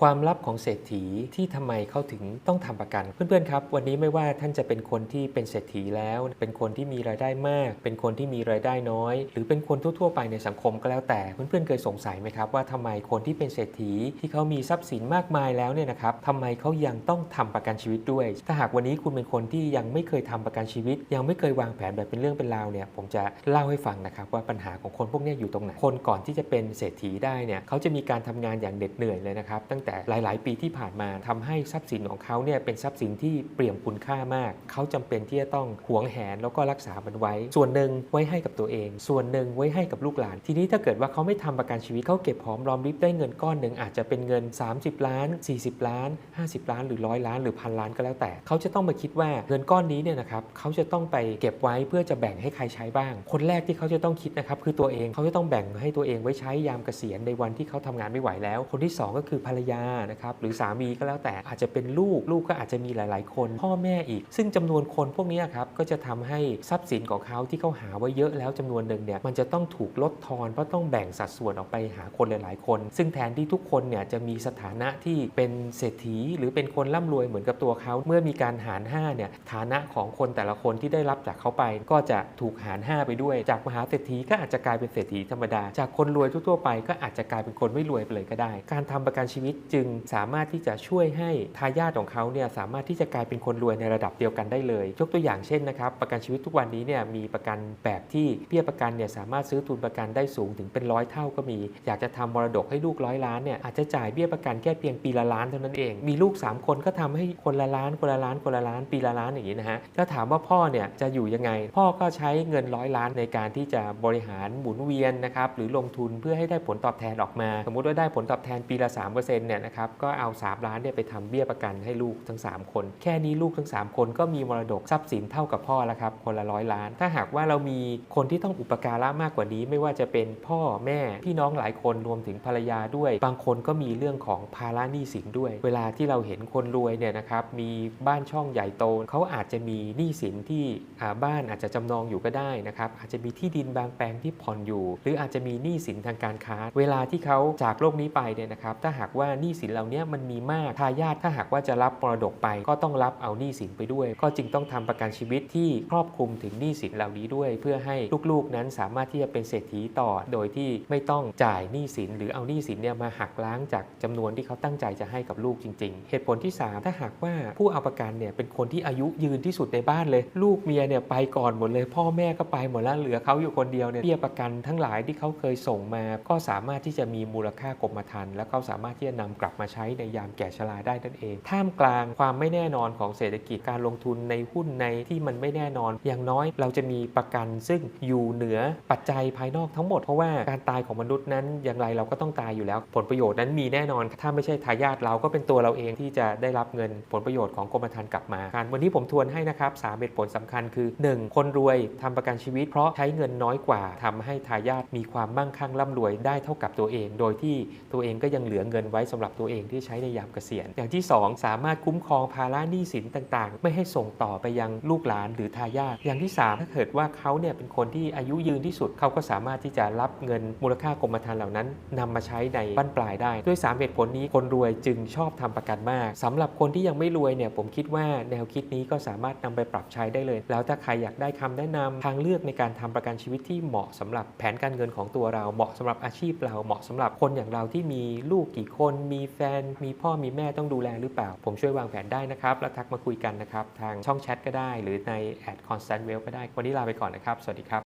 ความลับของเศรษฐีที่ทำไมเขาถึงต้องทำประกัน เพื่อนๆครับ วันนี้ไม่ว่าท่านจะเป็นคนที่เป็นเศรษฐีแล้ว เป็นคนที่มีรายได้มาก เป็นคนที่มีรายได้น้อย หรือเป็นคนทั่วๆไปในสังคมก็แล้วแต่เพื่อนๆเคยสงสัยไหมครับว่าทำไมคนที่เป็นเศรษฐีที่เขามีทรัพย์สินมากมายแล้วเนี่ยนะครับทำไมเขายังต้องทำประกันชีวิตด้วย ถ้าหากวันนี้คุณเป็นคนที่ยังไม่เคยทำประกันชีวิต ยังไม่เคยวางแผนแบบเป็นเรื่องเป็นราวเนี่ยผมจะเล่าให้ฟังนะครับว่าปัญหาของคนพวกนี้อยู่ตรงไหนคนก่อนที่จะเป็นเศรษฐีได้เนี่ยเขาจะมีการทำงานอย่างเหน็ดเหนื่อยเลยนะครับตั้งแต่หลาย ๆ ปีที่ผ่านมาทำให้ทรัพย์สินของเขาเนี่ยเป็นทรัพย์สินที่เปี่ยมคุณค่ามาก เขาจำเป็นที่จะต้องหวงแหนแล้วก็รักษามันไว้ ส่วนหนึ่งไว้ให้กับตัวเอง ส่วนหนึ่งไว้ให้กับลูกหลาน ทีนี้ถ้าเกิดว่าเขาไม่ทำประกันชีวิตเขาเก็บหอมรอมริบได้เงินก้อนหนึ่งอาจจะเป็นเงิน 30 ล้าน 40 ล้าน 50 ล้านหรือร้อยล้านหรือพันล้านก็แล้วแต่ เขาจะต้องมาคิดว่าเงินก้อนนี้เนี่ยนะครับเขาจะต้องไปเก็บไว้เพื่อจะแบ่งให้ใครใช้บ้าง คนแรกที่เขาจะต้องคิดนะครับคือตัวเองเขาจะต้องแบ่งให้ตัวเองไว้ใช้ยามเกษียณในวันที่เขาทำงานไม่ไหวแล้ว คนที่สองก็คือภรรยานะครับหรือสามีก็แล้วแต่อาจจะเป็นลูกลูกก็อาจจะมีหลาย ๆ คน พ่อแม่อีก ซึ่งจำนวนคนพวกนี้ครับก็จะทำให้ทรัพย์สินของเขาที่เขาหาไว้เยอะแล้วจำนวนหนึ่งเนี่ยมันจะต้องถูกลดทอนเพราะต้องแบ่งสัดส่วนออกไปหาคนหลาย ๆ คน ซึ่งแทนที่ทุกคนเนี่ยจะมีสถานะที่เป็นเศรษฐี หรือเป็นคนร่ำรวยเหมือนกับตัวเขาเมื่อมีการหาร5เนี่ยฐานะของคนแต่ละคนที่ได้รับจากเขาไป ก็จะถูกหาร 5 ไปด้วย จากมหาเศรษฐีก็อาจจะกลายเป็นเศรษฐีธรรมดา จากคนรวยทั่วๆไปก็อาจจะกลายเป็นคนไม่รวยไปเลยก็ได้ การทำประกันชีวิตจึงสามารถที่จะช่วยให้ทายาทของเขาเนี่ยสามารถที่จะกลายเป็นคนรวยในระดับเดียวกันได้เลย ยกตัวอย่างเช่นนะครับ ประกันชีวิตทุกวันนี้เนี่ยมีประกันแบบที่เบี้ยประกันเนี่ยสามารถซื้อทุนประกันได้สูงถึงเป็นร้อยเท่าก็มี อยากจะทำมรดกให้ลูกร้อยล้านเนี่ยอาจจะจ่ายเบี้ยประกันแค่เพียงปีละล้านเท่านั้นเอง มีลูก 3 คนก็ทำให้คนละล้านคนละล้านคนละล้านปีละล้านอย่างนี้นะฮะถ้าถามว่าพ่อเนี่ยจะอยู่ยังไง พ่อก็ใช้เงินร้อยล้านในการที่จะบริหารหมุนเวียนนะครับหรือลงทุนเพื่อให้ได้ผลตอบแทนออกมา สมมุติว่าได้ผลตอบแทนปีละ3%เนี่ยนะครับก็เอา 3 ล้านเนี่ยไปทำเบี้ยประกันให้ลูกทั้ง 3 คน แค่นี้ลูกทั้ง 3 คนก็มีมรดกทรัพย์สินเท่ากับพ่อแล้วครับคนละร้อยล้าน ถ้าหากว่าเรามีคนที่ต้องอุปการะมากกว่านี้ ไม่ว่าจะเป็นพ่อแม่พี่น้องหลายคนรวมถึงภรรยาด้วย บางคนก็มีเรื่องของภาระหนี้สินด้วย เวลาที่เราเห็นคนรวยเนี่ยนะครับมีบ้านช่องใหญ่โตเขาอาจจะมีหนี้สินที่บ้านอาจจะจำนองอยู่ก็ได้นะครับอาจจะมีที่ดินบางแปลงที่ผ่อนอยู่ หรืออาจจะมีหนี้สินทางการค้า เวลาที่เขาจากโลกนี้ไปเนี่ยนะครับถ้าหากว่าหนี้สินเหล่านี้มันมีมากทายาทถ้าหากว่าจะรับมรดกไป ก็ต้องรับเอาหนี้สินไปด้วย ก็จึงต้องทำประกันชีวิตที่ครอบคลุมถึงหนี้สินเหล่านี้ด้วย เพื่อให้ลูกๆนั้นสามารถที่จะเป็นเศรษฐีต่อ โดยที่ไม่ต้องจ่ายหนี้สิน หรือเอาหนี้สินเนี่ยมาหักล้างจากจำนวนที่เขาตั้งใจจะให้กับลูกจริง ๆ เหตุผลที่ 3 ถ้าหากว่าผู้เอาประกันเนี่ยเป็นคนที่อายุยืนที่สุดในบ้านเลย ลูกเมียเนี่ยไปก่อนหมดเลย พ่อแม่ก็ไปหมดแล้วเหลือเขาอยู่คนเดียวเนี่ยเบี้ยประกันทั้งหลายที่เขาเคยส่งมา ก็สามารถที่จะมีมูลค่ากรมธรรม์และเขาสามารถที่จะนำกลับมาใช้ในยามแก่ชราได้นั่นเอง ท่ามกลางความไม่แน่นอนของเศรษฐกิจการลงทุนในหุ้นในที่มันไม่แน่นอน อย่างน้อยเราจะมีประกันซึ่งอยู่เหนือปัจจัยภายนอกทั้งหมด เพราะว่าการตายของมนุษย์นั้นอย่างไรเราก็ต้องตายอยู่แล้ว ผลประโยชน์นั้นมีแน่นอน ถ้าไม่ใช่ทายาทเราก็เป็นตัวเราเองที่จะได้รับเงินผลประโยชน์ของกรมธรรม์กลับมาการวันนี้ผมทวนให้นะครับสามเหตุผลสำคัญคือ 1. คนรวยทำประกันชีวิต เพราะใช้เงินน้อยกว่าทำให้ทายาทมีความมั่งคั่งร่ำรวยได้เท่ากับตัวเอง โดยที่ตัวเองก็ยังเหลือเงินไว้สำหรับตัวเองที่ใช้ในยามเกษียณ อย่างที่ 2 สามารถคุ้มครองภาระหนี้สินต่างๆ ไม่ให้ส่งต่อไปยังลูกหลานหรือทายาทอย่างที่ 3 ถ้าเกิดว่าเขาเนี่ยเป็นคนที่อายุยืนที่สุดเขาก็สามารถที่จะรับเงินมูลค่ากรมธรรม์เหล่านั้นนำมาใช้ในบั้นปลายได้ ด้วย 3 เหตุผลนี้คนรวยจึงชอบทำประกันมากสำหรับคนที่ยังไม่รวยเนี่ยผมคิดว่าแนวคิดนี้ก็สามารถนำไปปรับใช้ได้เลย แล้วถ้าใครอยากได้คำแนะนำทางเลือกในการทำประกันชีวิตที่เหมาะสำหรับแผนการเงินของตัวเราเหมาะสำหรับอาชีพเราเหมาะสำหรับคนอย่างเราที่มีลูกกี่คนมีีแฟน มีพ่อมีแม่ต้องดูแลหรือเปล่า ผมช่วยวางแผนได้นะครับ แล้วทักมาคุยกันนะครับ ทางช่องแชทก็ได้ หรือในแอด constant well ก็ได้ วันนี้ลาไปก่อนนะครับ สวัสดีครับ